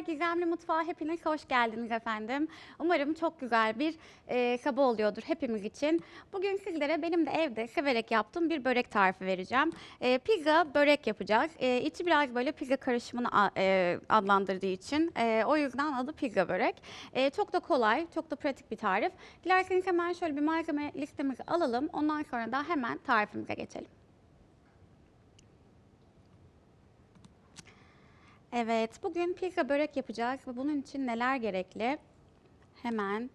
Gizemli Mutfağa hepiniz hoş geldiniz efendim. Umarım çok güzel bir e, sabah oluyordur hepimiz için. Bugün sizlere benim de evde severek yaptığım bir börek tarifi vereceğim. E, pizza börek yapacağız. E, içi biraz böyle pizza karışımını e, adlandırdığı için e, o yüzden adı pizza börek. E, çok da kolay, çok da pratik bir tarif. Dilerseniz hemen şöyle bir malzeme listemizi alalım. Ondan sonra da hemen tarifimize geçelim. Evet, bugün pizza börek yapacağız ve bunun için neler gerekli? Hemen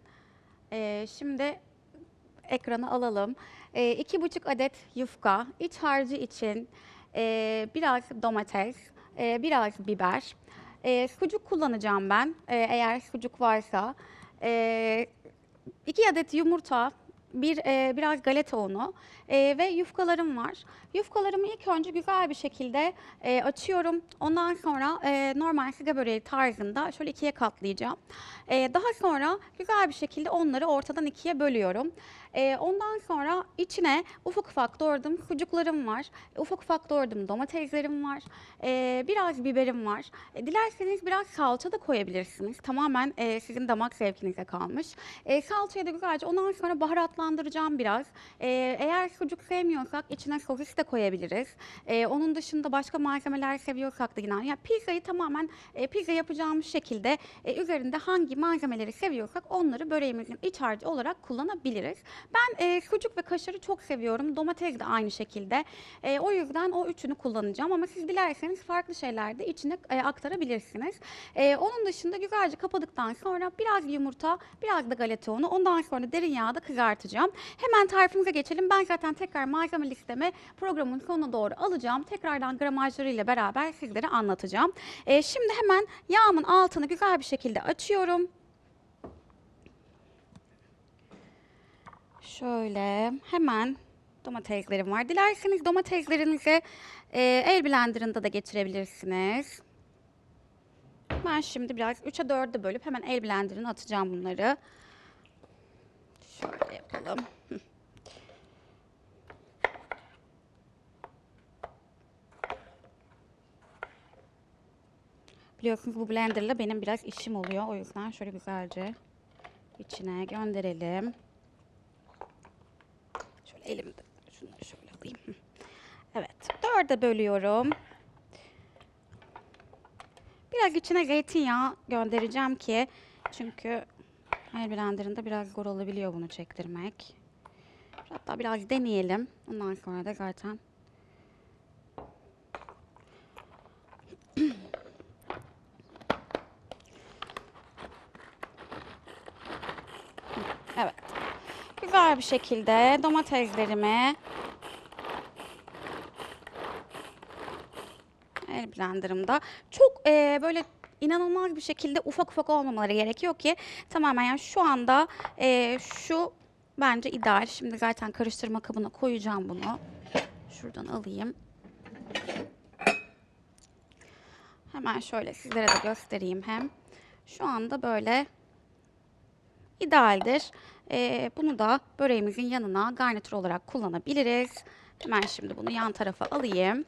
eee, şimdi ekranı alalım. Eee, iki buçuk adet yufka, iç harcı için eee, biraz domates, eee, biraz biber, eee, sucuk kullanacağım ben eee, eğer sucuk varsa. Eee, iki adet yumurta, bir eee, biraz galeta unu eee, ve yufkalarım var. Yufkalarımı ilk önce güzel bir şekilde eee, açıyorum. Ondan sonra eee, normal sıga böreği tarzında şöyle ikiye katlayacağım. Eee, daha sonra güzel bir şekilde onları ortadan ikiye bölüyorum. Eee, ondan sonra içine ufak ufak doğradığım sucuklarım var. Ufak ufak doğradığım domateslerim var. Eee, biraz biberim var. E, dilerseniz biraz salça da koyabilirsiniz. Tamamen eee, sizin damak zevkinize kalmış. E, salçayı da güzelce ondan sonra baharatlandıracağım biraz. E, eğer sucuk sevmiyorsak içine sosis de koyabiliriz. E, onun dışında başka malzemeler seviyorsak da yine. Yani pizzayı tamamen e, pizza yapacağımız şekilde e, üzerinde hangi malzemeleri seviyorsak onları böreğimizin iç harcı olarak kullanabiliriz. Ben e, sucuk ve kaşarı çok seviyorum. Domates de aynı şekilde. E, o yüzden o üçünü kullanacağım ama siz dilerseniz farklı şeyler de içine e, aktarabilirsiniz. E, onun dışında güzelce kapadıktan sonra biraz yumurta, biraz da galeta unu, ondan sonra derin yağda kızartacağım. Hemen tarifimize geçelim. Ben zaten tekrar malzeme listemi programın sonuna doğru alacağım. Tekrardan gramajlarıyla beraber sizlere anlatacağım. E, şimdi hemen yağımın altını güzel bir şekilde açıyorum. Şöyle hemen domateslerim var. Dilerseniz domateslerinizi e, el blenderında da geçirebilirsiniz. Ben şimdi biraz 3'e 4'e bölüp hemen el blenderına atacağım bunları. Şöyle yapalım. Biliyorsunuz bu blenderla benim biraz işim oluyor. O yüzden şöyle güzelce içine gönderelim. Şöyle elimde şunları şöyle alayım. Evet, dörde bölüyorum. Biraz içine zeytinyağı göndereceğim ki çünkü el blenderında biraz zor olabiliyor bunu çektirmek. Hatta biraz deneyelim. Ondan sonra da zaten Evet. Bir şekilde domateslerimi el blenderımda çok eee, böyle inanılmaz bir şekilde ufak ufak olmamaları gerekiyor ki tamamen yani şu anda eee, şu bence ideal. Şimdi zaten karıştırma kabına koyacağım bunu. Şuradan alayım. Hemen şöyle sizlere de göstereyim hem. Şu anda böyle idealdir. Ee, bunu da böreğimizin yanına garnitür olarak kullanabiliriz. Hemen şimdi bunu yan tarafa alayım.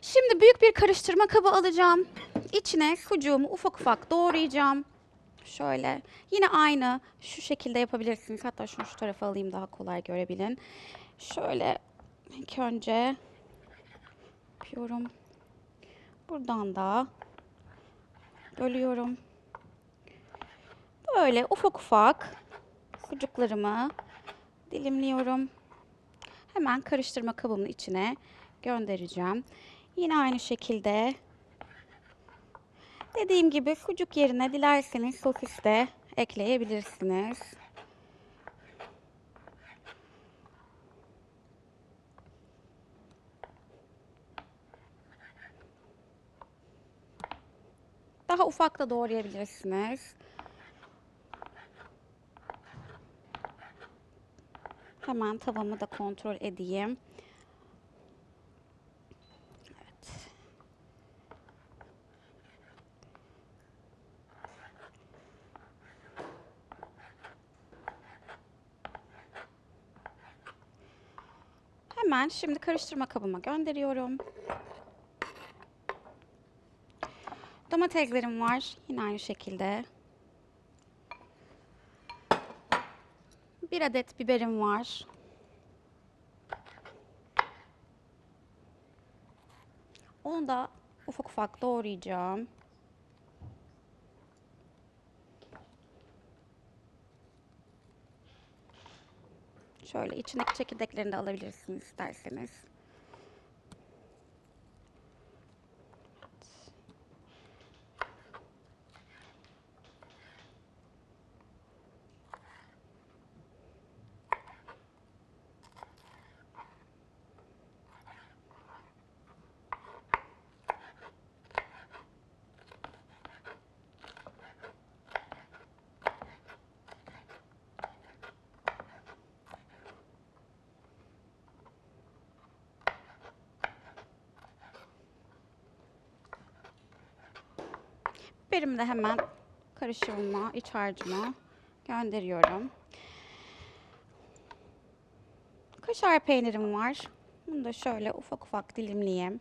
Şimdi büyük bir karıştırma kabı alacağım. İçine sucuğumu ufak ufak doğrayacağım. Şöyle yine aynı şu şekilde yapabilirsiniz. Hatta şunu şu tarafa alayım daha kolay görebilin. Şöyle ilk önce yapıyorum. Buradan da bölüyorum. Böyle ufak ufak sucuklarımı dilimliyorum. Hemen karıştırma kabımın içine göndereceğim. Yine aynı şekilde dediğim gibi sucuk yerine dilerseniz sosis de ekleyebilirsiniz. Daha ufak da doğrayabilirsiniz. Hemen tavamı da kontrol edeyim. Evet. Hemen şimdi karıştırma kabıma gönderiyorum. Domateslerim var. Yine aynı şekilde. Bir adet biberim var. Onu da ufak ufak doğrayacağım. Şöyle içindeki çekirdeklerini de alabilirsiniz isterseniz. Biberimi de hemen karışımıma, iç harcıma gönderiyorum. Kaşar peynirim var. Bunu da şöyle ufak ufak dilimleyeyim.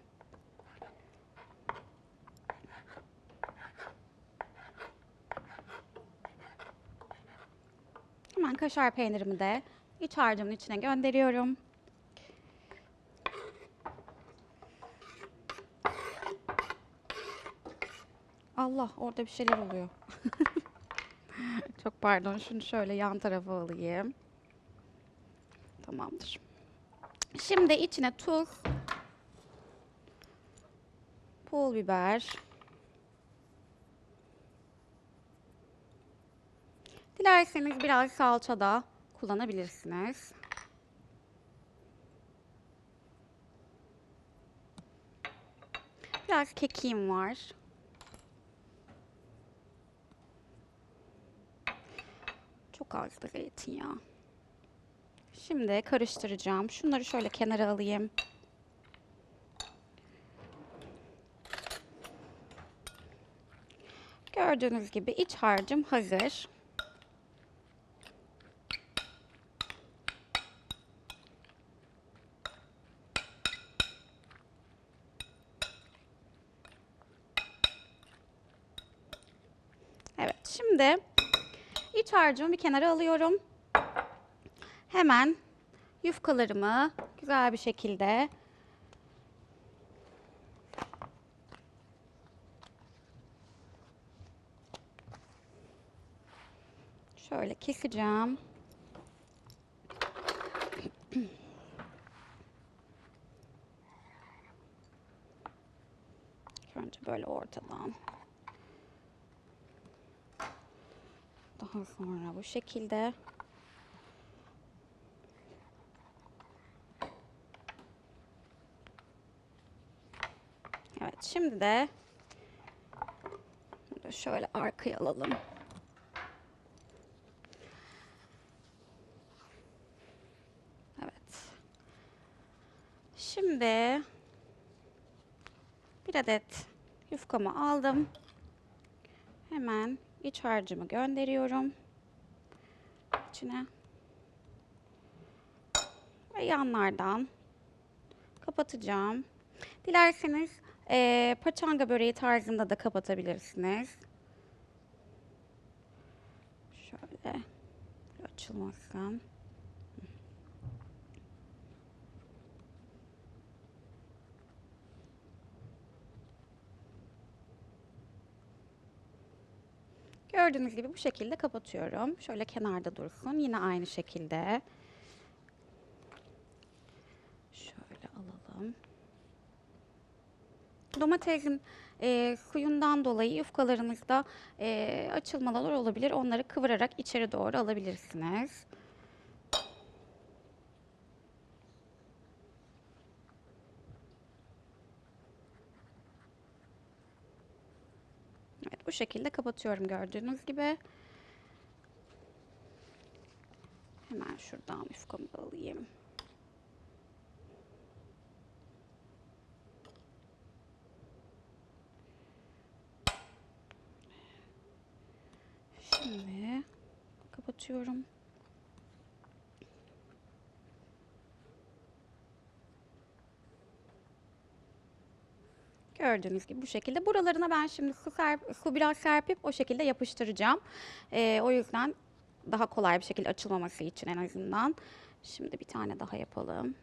Hemen kaşar peynirimi de iç harcımın içine gönderiyorum. Allah orada bir şeyler oluyor. Çok pardon. Şunu şöyle yan tarafa alayım. Tamamdır. Şimdi içine tuz, pul biber, dilerseniz biraz salça da kullanabilirsiniz. Biraz kekiğim var. Çok az da zeytinyağı. Şimdi karıştıracağım. Şunları şöyle kenara alayım. Gördüğünüz gibi iç harcım hazır. Evet, şimdi harcımı bir kenara alıyorum. Hemen yufkalarımı güzel bir şekilde şöyle keseceğim. Önce böyle ortadan. Daha sonra bu şekilde. Evet, şimdi de şöyle arkaya alalım. Evet. Şimdi bir adet yufkamı aldım. Hemen iç harcımı gönderiyorum. içine. Ve yanlardan kapatacağım. Dilerseniz eee paçanga böreği tarzında da kapatabilirsiniz. Şöyle açılmasın. Gördüğünüz gibi bu şekilde kapatıyorum. Şöyle kenarda dursun. Yine aynı şekilde. Şöyle alalım. Domatesin e, suyundan dolayı yufkalarınızda e, açılmalar olabilir. Onları kıvırarak içeri doğru alabilirsiniz. Bu şekilde kapatıyorum gördüğünüz gibi. Hemen şuradan yufkamı alayım. Şimdi kapatıyorum. Gördüğünüz gibi bu şekilde. Buralarına ben şimdi su, serp, su biraz serpip o şekilde yapıştıracağım. Ee, o yüzden daha kolay bir şekilde açılmaması için en azından. Şimdi bir tane daha yapalım.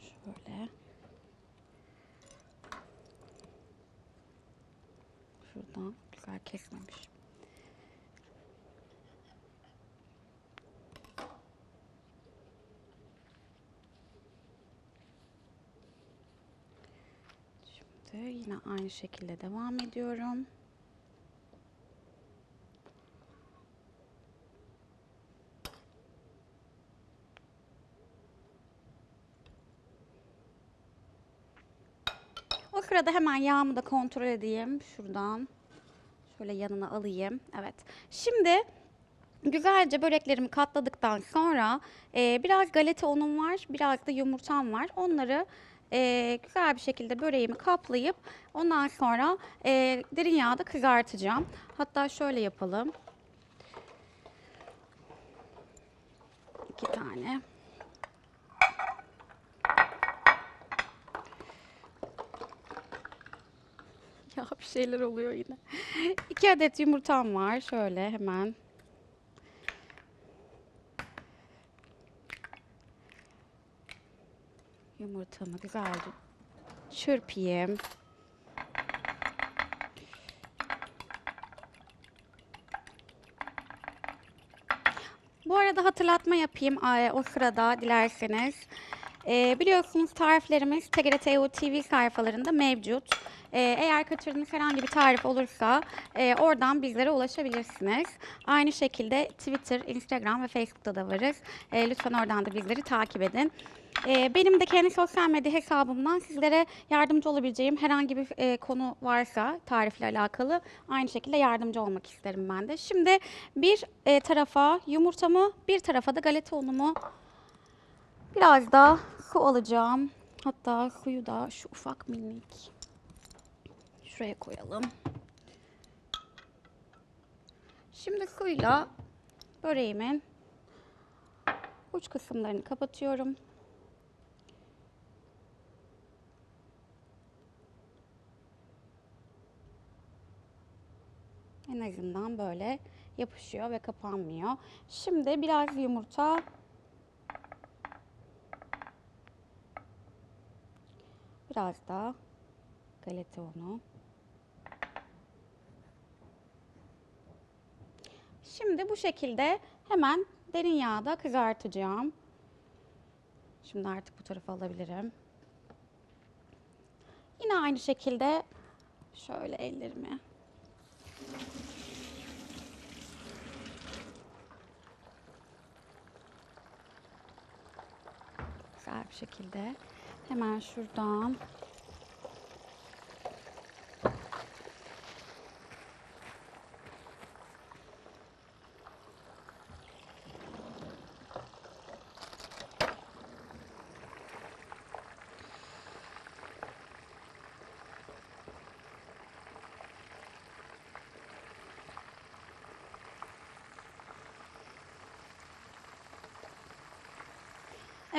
Şöyle. Şuradan güzel kesmemiş. Şimdi yine aynı şekilde devam ediyorum. O sırada hemen yağımı da kontrol edeyim. Şuradan şöyle yanına alayım. Evet. Şimdi güzelce böreklerimi katladıktan sonra e, biraz galeta unum var, biraz da yumurtam var. Onları e, güzel bir şekilde böreğimi kaplayıp ondan sonra e, derin yağda kızartacağım. Hatta şöyle yapalım. İki tane. Ya bir şeyler oluyor yine. İki adet yumurtam var. Şöyle hemen. Yumurtamı güzelce çırpayım. Bu arada hatırlatma yapayım eee, o sırada dilerseniz. Eee, biliyorsunuz tariflerimiz TGRT TV sayfalarında mevcut. Eee, eğer kaçırdığınız herhangi bir tarif olursa eee, oradan bizlere ulaşabilirsiniz. Aynı şekilde Twitter, Instagram ve Facebook'ta da varız. Eee, lütfen oradan da bizleri takip edin. Eee, benim de kendi sosyal medya hesabımdan sizlere yardımcı olabileceğim herhangi bir konu varsa tarifle alakalı aynı şekilde yardımcı olmak isterim ben de. Şimdi bir tarafa yumurtamı, bir tarafa da galeta unumu biraz da su alacağım. Hatta suyu da şu ufak minik şuraya koyalım. Şimdi suyla böreğimin uç kısımlarını kapatıyorum. En azından böyle yapışıyor ve kapanmıyor. Şimdi biraz yumurta biraz da galeta unu. Şimdi bu şekilde hemen derin yağda kızartacağım. Şimdi artık bu tarafa alabilirim. Yine aynı şekilde şöyle ellerimi güzel bir şekilde hemen şuradan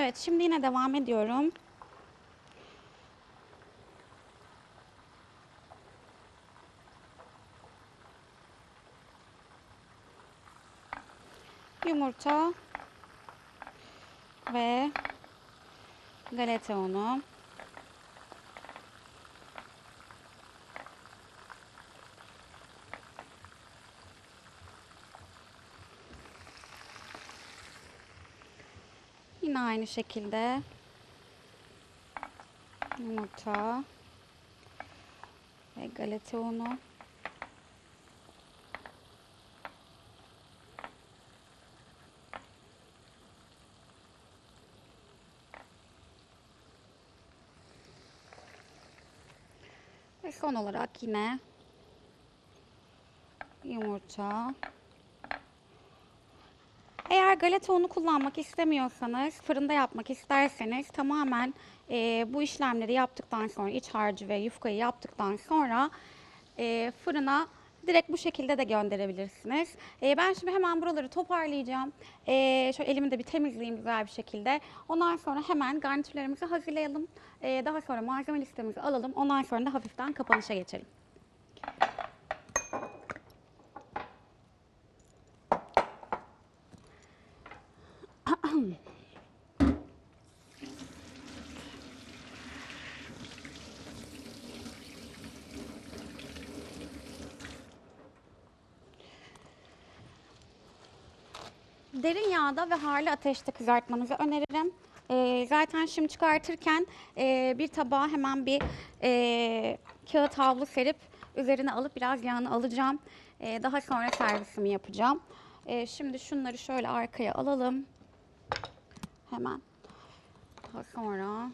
Evet, şimdi yine devam ediyorum. Yumurta ve galeta unu. Yine aynı şekilde. Yumurta ve galeta unu. Ve son olarak yine yumurta eğer galeta unu kullanmak istemiyorsanız, fırında yapmak isterseniz tamamen e, bu işlemleri yaptıktan sonra, iç harcı ve yufkayı yaptıktan sonra e, fırına Direkt bu şekilde de gönderebilirsiniz. Ee, ben şimdi hemen buraları toparlayacağım. Ee, şöyle elimi de bir temizleyeyim güzel bir şekilde. Ondan sonra hemen garnitürlerimizi hazırlayalım. Ee, daha sonra malzeme listemizi alalım. Ondan sonra da hafiften kapanışa geçelim. Derin yağda ve harlı ateşte kızartmanızı öneririm. Ee, zaten şimdi çıkartırken e, bir tabağa hemen bir e, kağıt havlu serip üzerine alıp biraz yağını alacağım. Ee, daha sonra servisimi yapacağım. Ee, şimdi şunları şöyle arkaya alalım. Hemen. Daha sonra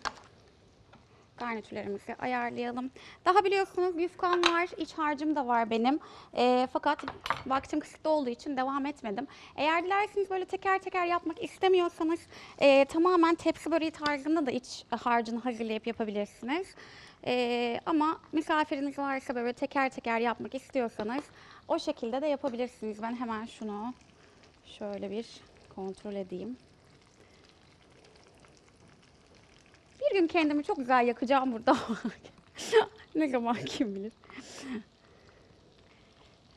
garnitürlerimizi ayarlayalım. Daha biliyorsunuz yufkam var, iç harcım da var benim. Ee, fakat vaktim kısıtlı olduğu için devam etmedim. Eğer dilerseniz böyle teker teker yapmak istemiyorsanız e, tamamen tepsi böreği tarzında da iç harcını hazırlayıp yapabilirsiniz. Ee, ama misafiriniz varsa böyle teker teker yapmak istiyorsanız o şekilde de yapabilirsiniz. Ben hemen şunu şöyle bir kontrol edeyim. Bir gün kendimi çok güzel yakacağım burada. ne zaman kim bilir.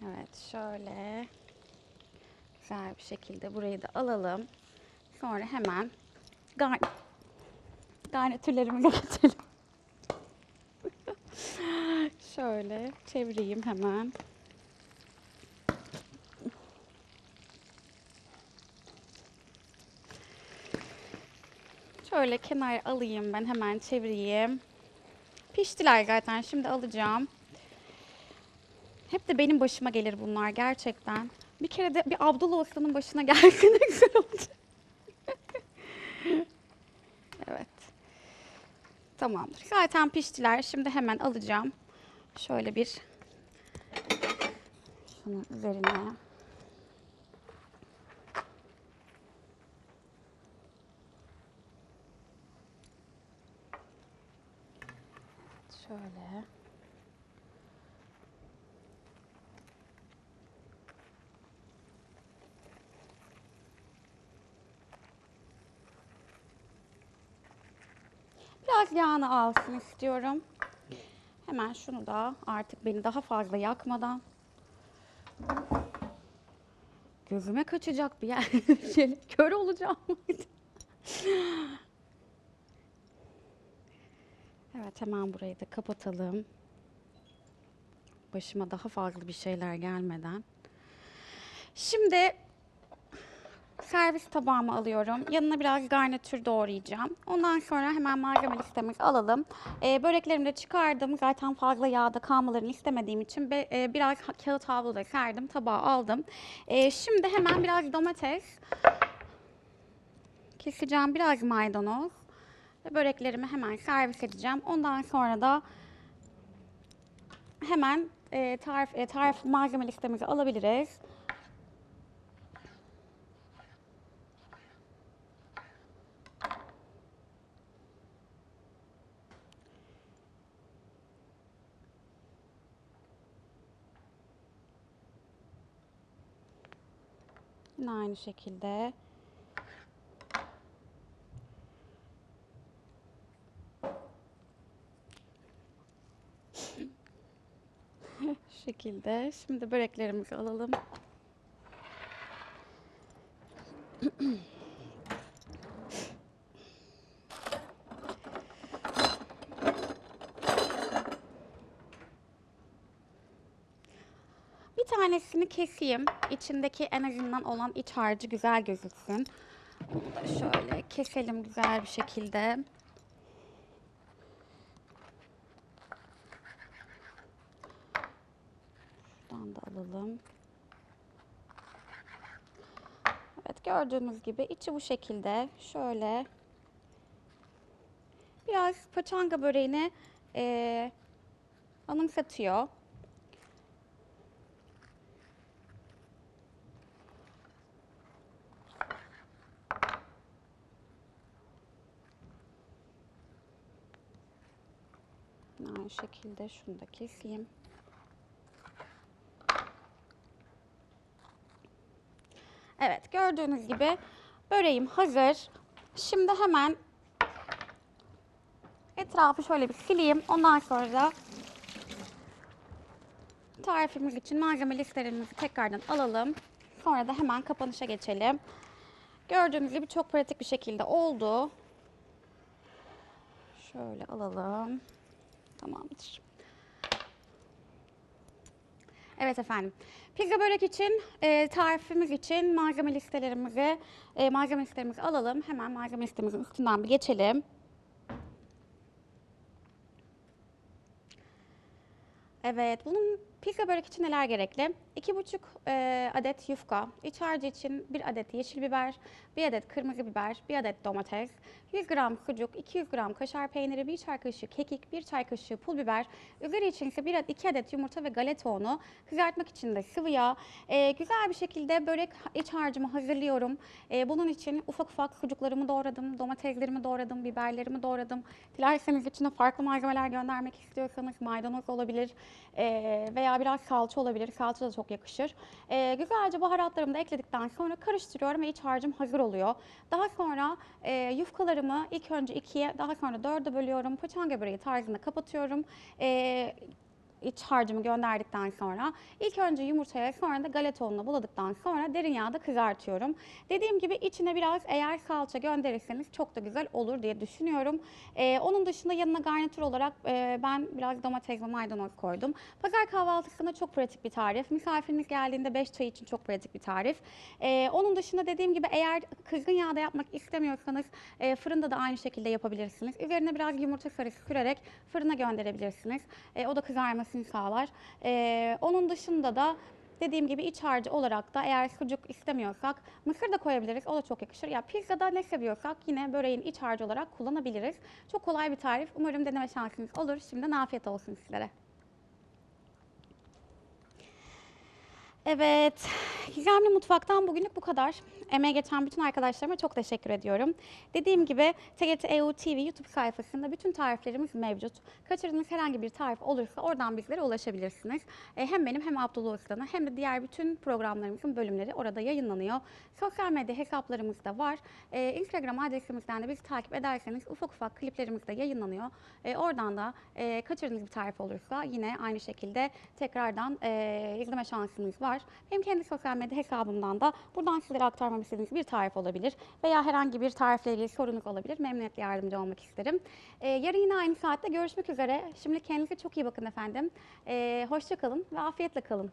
Evet şöyle güzel bir şekilde burayı da alalım. Sonra hemen gar garnitürlerimize geçelim. şöyle çevireyim hemen. Şöyle kenar alayım ben hemen çevireyim. Piştiler zaten şimdi alacağım. Hep de benim başıma gelir bunlar gerçekten. Bir kere de bir Abdullah Usta'nın başına gelse ne güzel olacak. evet. Tamamdır. Zaten piştiler. Şimdi hemen alacağım. Şöyle bir şunun üzerine Şöyle. Biraz yağını alsın istiyorum. Hemen şunu da artık beni daha fazla yakmadan. Gözüme kaçacak bir yer. Şöyle kör olacağım. Evet hemen burayı da kapatalım. Başıma daha fazla bir şeyler gelmeden. Şimdi servis tabağıma alıyorum. Yanına biraz garnitür doğrayacağım. Ondan sonra hemen malzeme listemizi alalım. Ee, böreklerimi de çıkardım. Zaten fazla yağda kalmalarını istemediğim için be- e, biraz kağıt havlu da serdim. Tabağa aldım. Ee, şimdi hemen biraz domates keseceğim. Biraz maydanoz. Ve böreklerimi hemen servis edeceğim. Ondan sonra da hemen e, tarif, e, tarif malzeme listemizi alabiliriz. Yine aynı şekilde. Şu şekilde. Şimdi böreklerimizi alalım. Bir tanesini keseyim. İçindeki en azından olan iç harcı güzel gözüksün. Bunu da şöyle keselim güzel bir şekilde. Şuradan da alalım. Evet gördüğünüz gibi içi bu şekilde. Şöyle biraz paçanga böreğini eee anımsatıyor. şekilde şunu da keseyim. Evet gördüğünüz gibi böreğim hazır. Şimdi hemen etrafı şöyle bir sileyim. Ondan sonra da tarifimiz için malzeme listelerimizi tekrardan alalım. Sonra da hemen kapanışa geçelim. Gördüğünüz gibi çok pratik bir şekilde oldu. Şöyle alalım. Tamamdır. Evet efendim. Pizza börek için e, tarifimiz için malzeme listelerimizi e, malzeme listelerimizi alalım. Hemen malzeme listemizin üstünden bir geçelim. Evet, bunun pizza börek için neler gerekli? 2,5 e, adet yufka, iç harcı için 1 adet yeşil biber, 1 adet kırmızı biber, 1 adet domates, 100 gram sucuk, 200 gram kaşar peyniri, 1 çay kaşığı kekik, 1 çay kaşığı pul biber, üzeri için ise 1 adet, 2 adet yumurta ve galeta unu, kızartmak için de sıvı yağ. E, güzel bir şekilde börek iç harcımı hazırlıyorum. E, bunun için ufak ufak sucuklarımı doğradım, domateslerimi doğradım, biberlerimi doğradım. Dilerseniz içine farklı malzemeler göndermek istiyorsanız maydanoz olabilir e, veya biraz salça olabilir. Salça da çok yakışır. E, güzelce baharatlarımı da ekledikten sonra karıştırıyorum ve iç harcım hazır oluyor. Daha sonra e, yufkalarımı ilk önce ikiye, daha sonra dörde bölüyorum. Paçanga böreği tarzında kapatıyorum. E, iç harcımı gönderdikten sonra ilk önce yumurtaya sonra da galeta ununa buladıktan sonra derin yağda kızartıyorum. Dediğim gibi içine biraz eğer salça gönderirseniz çok da güzel olur diye düşünüyorum. Ee, onun dışında yanına garnitür olarak e, ben biraz domates ve maydanoz koydum. Pazar kahvaltısında çok pratik bir tarif. Misafiriniz geldiğinde 5 çay için çok pratik bir tarif. Ee, onun dışında dediğim gibi eğer kızgın yağda yapmak istemiyorsanız e, fırında da aynı şekilde yapabilirsiniz. Üzerine biraz yumurta sarısı sürerek fırına gönderebilirsiniz. E, o da kızarmasını sağlar. E, onun dışında da dediğim gibi iç harcı olarak da eğer sucuk istemiyorsak mısır da koyabiliriz. O da çok yakışır. Ya pizzada ne seviyorsak yine böreğin iç harcı olarak kullanabiliriz. Çok kolay bir tarif. Umarım deneme şansınız olur. Şimdiden afiyet olsun sizlere. Evet, Gizemli Mutfak'tan bugünlük bu kadar. Emeğe geçen bütün arkadaşlarıma çok teşekkür ediyorum. Dediğim gibi TGT EU TV YouTube sayfasında bütün tariflerimiz mevcut. Kaçırdığınız herhangi bir tarif olursa oradan bizlere ulaşabilirsiniz. E, hem benim hem Abdullah Usta'nın hem de diğer bütün programlarımızın bölümleri orada yayınlanıyor. Sosyal medya hesaplarımız da var. E, Instagram adresimizden de bizi takip ederseniz ufak ufak kliplerimiz de yayınlanıyor. E, oradan da kaçırdığınız bir tarif olursa yine aynı şekilde tekrardan izleme şansınız var. Benim kendi sosyal medya hesabımdan da buradan sizlere aktarmamı istediğiniz bir tarif olabilir veya herhangi bir tarifle ilgili sorunuz olabilir. Memnuniyetle yardımcı olmak isterim. E, yarın yine aynı saatte görüşmek üzere. Şimdi kendinize çok iyi bakın efendim. E, hoşça kalın ve afiyetle kalın.